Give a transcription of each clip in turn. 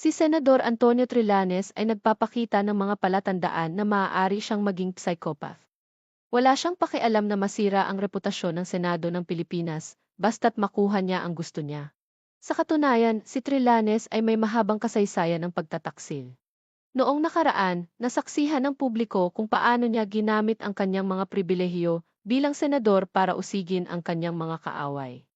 Si Senador Antonio Trillanes ay nagpapakita ng mga palatandaan na maaari siyang maging psychopath. Wala siyang pakialam na masira ang reputasyon ng Senado ng Pilipinas, basta't makuha niya ang gusto niya. Sa katunayan, si Trillanes ay may mahabang kasaysayan ng pagtataksil. Noong nakaraan, nasaksihan ng publiko kung paano niya ginamit ang kanyang mga pribilehiyo bilang senador para usigin ang kanyang mga kaaway.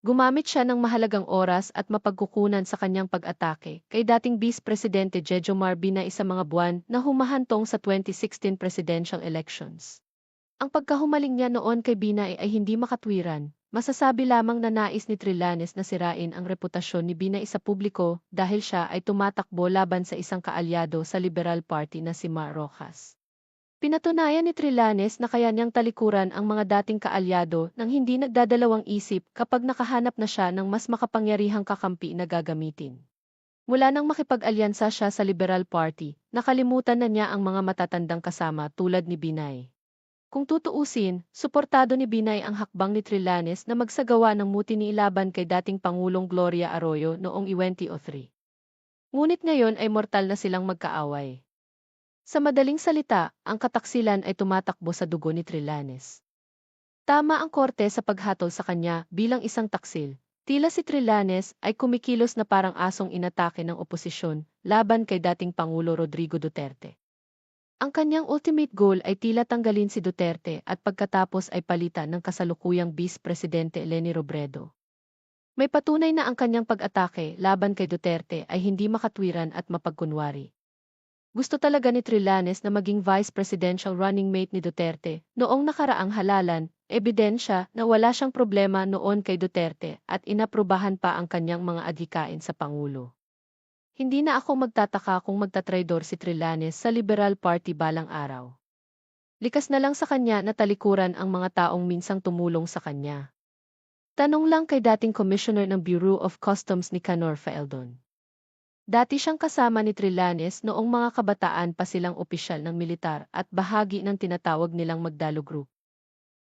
Gumamit siya ng mahalagang oras at mapagkukunan sa kanyang pag-atake kay dating Vice Presidente Jejo Marbina isa mga buwan na humahantong sa 2016 presidential elections. Ang pagkahumaling niya noon kay Binay ay hindi makatwiran, masasabi lamang na nais ni Trillanes na sirain ang reputasyon ni Binay sa publiko dahil siya ay tumatakbo laban sa isang kaalyado sa Liberal Party na si Mar Rojas. Pinatunayan ni Trillanes na kaya niyang talikuran ang mga dating kaalyado nang hindi nagdadalawang isip kapag nakahanap na siya ng mas makapangyarihang kakampi na gagamitin. Mula nang makipag-alyansa siya sa Liberal Party, nakalimutan na niya ang mga matatandang kasama tulad ni Binay. Kung tutuusin, suportado ni Binay ang hakbang ni Trillanes na magsagawa ng mutini laban kay dating Pangulong Gloria Arroyo noong 2003. Ngunit ngayon ay mortal na silang magkaaway. Sa madaling salita, ang kataksilan ay tumatakbo sa dugo ni Trillanes. Tama ang korte sa paghatol sa kanya bilang isang taksil. Tila si Trillanes ay kumikilos na parang asong inatake ng oposisyon laban kay dating Pangulo Rodrigo Duterte. Ang kanyang ultimate goal ay tila tanggalin si Duterte at pagkatapos ay palitan ng kasalukuyang Vice Presidente Leni Robredo. May patunay na ang kanyang pag-atake laban kay Duterte ay hindi makatwiran at mapagkunwari. Gusto talaga ni Trillanes na maging vice presidential running mate ni Duterte. Noong nakaraang halalan, ebidensya na wala siyang problema noon kay Duterte at inaprubahan pa ang kanyang mga adhikain sa Pangulo. Hindi na ako magtataka kung magtatraidor si Trillanes sa Liberal Party balang araw. Likas na lang sa kanya na talikuran ang mga taong minsang tumulong sa kanya. Tanong lang kay dating Commissioner ng Bureau of Customs ni Canor Faeldon. Dati siyang kasama ni Trillanes noong mga kabataan pa silang opisyal ng militar at bahagi ng tinatawag nilang Magdalo Group.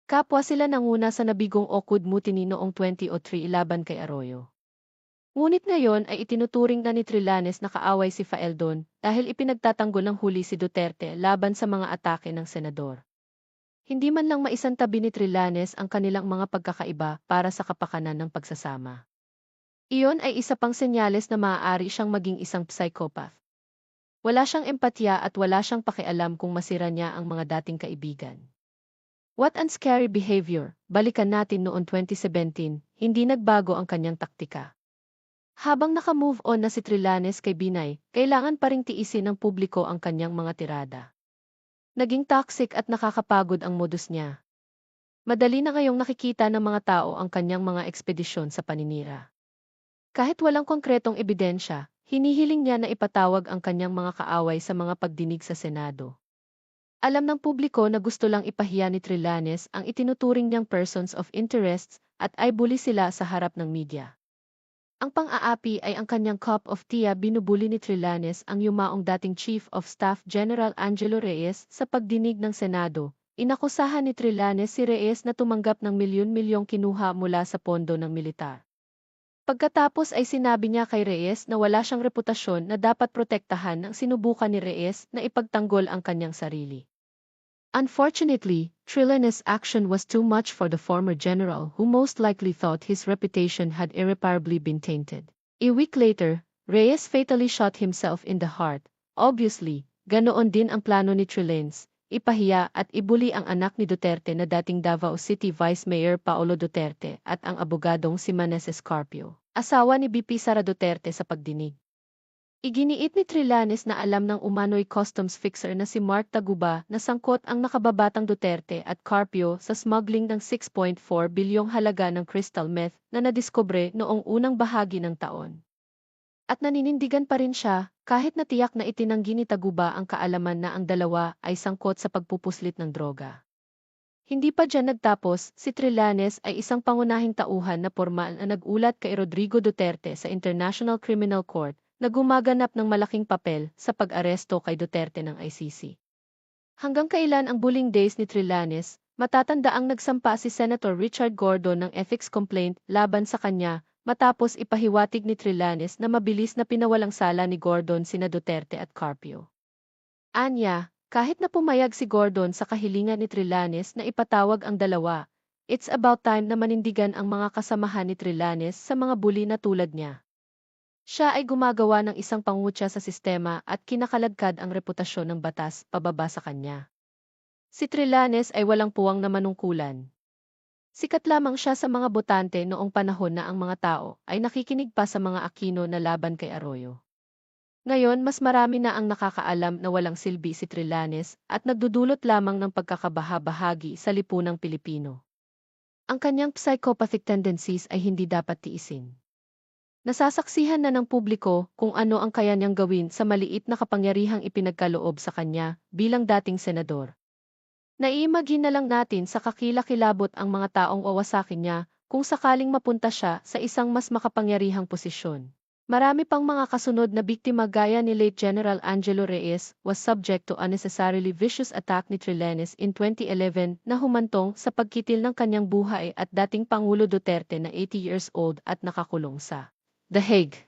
Kapwa sila nanguna sa nabigong Okud Mutiny noong 2003 laban kay Arroyo. Ngunit ngayon ay itinuturing na ni Trillanes na kaaway si Faeldon dahil ipinagtatanggol ng huli si Duterte laban sa mga atake ng senador. Hindi man lang maisantabi ni Trillanes ang kanilang mga pagkakaiba para sa kapakanan ng pagsasama. Iyon ay isa pang senyales na maaari siyang maging isang psychopath. Wala siyang empatya at wala siyang pakialam kung masira niya ang mga dating kaibigan. What an scary behavior, balikan natin noon 2017, hindi nagbago ang kanyang taktika. Habang naka-move on na si Trillanes kay Binay, kailangan pa ring tiisin ng publiko ang kanyang mga tirada. Naging toxic at nakakapagod ang modus niya. Madali na ngayong nakikita ng mga tao ang kanyang mga ekspedisyon sa paninira. Kahit walang konkretong ebidensya, hinihiling niya na ipatawag ang kanyang mga kaaway sa mga pagdinig sa Senado. Alam ng publiko na gusto lang ipahiya ni Trillanes ang itinuturing niyang persons of interests at ay bully sila sa harap ng media. Ang pang-aapi ay ang kanyang cup of tea binubuli ni Trillanes ang yumaong dating Chief of Staff General Angelo Reyes sa pagdinig ng Senado. Inakusahan ni Trillanes si Reyes na tumanggap ng milyon-milyong kinuha mula sa pondo ng militar. Pagkatapos ay sinabi niya kay Reyes na wala siyang reputasyon na dapat protektahan nang sinubukan ni Reyes na ipagtanggol ang kanyang sarili. Unfortunately, Trillanes' action was too much for the former general who most likely thought his reputation had irreparably been tainted. A week later, Reyes fatally shot himself in the heart. Obviously, ganoon din ang plano ni Trillanes, ipahiya at ibuli ang anak ni Duterte na dating Davao City Vice Mayor Paolo Duterte at ang abogadong si Manes Escarpio, asawa ni BP Sara Duterte sa pagdinig. Iginiit ni Trillanes na alam ng umano'y customs fixer na si Mark Taguba na sangkot ang nakababatang Duterte at Carpio sa smuggling ng 6.4 bilyong halaga ng crystal meth na nadiskubre noong unang bahagi ng taon. At naninindigan pa rin siya, kahit na tiyak na itinanggi ni Taguba ang kaalaman na ang dalawa ay sangkot sa pagpupuslit ng droga. Hindi pa dyan nagtapos, si Trillanes ay isang pangunahing tauhan na formal na nagulat kay Rodrigo Duterte sa International Criminal Court na gumaganap ng malaking papel sa pag-aresto kay Duterte ng ICC. Hanggang kailan ang bullying days ni Trillanes, matatanda ang nagsampa si Senator Richard Gordon ng ethics complaint laban sa kanya matapos ipahiwatig ni Trillanes na mabilis na pinawalang sala ni Gordon sina Duterte at Carpio. Anya, kahit na pumayag si Gordon sa kahilingan ni Trillanes na ipatawag ang dalawa, it's about time na manindigan ang mga kasamahan ni Trillanes sa mga bully na tulad niya. Siya ay gumagawa ng isang pangutya sa sistema at kinakaladkad ang reputasyon ng batas pababa sa kanya. Si Trillanes ay walang puwang na manungkulan. Sikat lamang siya sa mga botante noong panahon na ang mga tao ay nakikinig pa sa mga Aquino na laban kay Arroyo. Ngayon mas marami na ang nakakaalam na walang silbi si Trillanes at nagdudulot lamang ng pagkakabaha-bahagi sa lipunang Pilipino. Ang kanyang psychopathic tendencies ay hindi dapat tiisin. Nasasaksihan na ng publiko kung ano ang kaya niyang gawin sa maliit na kapangyarihang ipinagkaloob sa kanya bilang dating senador. Naiimagine na lang natin sa kakilakilabot ang mga taong wawasakin niya kung sakaling mapunta siya sa isang mas makapangyarihang posisyon. Marami pang mga kasunod na biktima gaya ni late General Angelo Reyes was subject to unnecessarily vicious attack ni Trillanes in 2011 na humantong sa pagkitil ng kanyang buhay at dating Pangulo Duterte na 80 years old at nakakulong sa The Hague.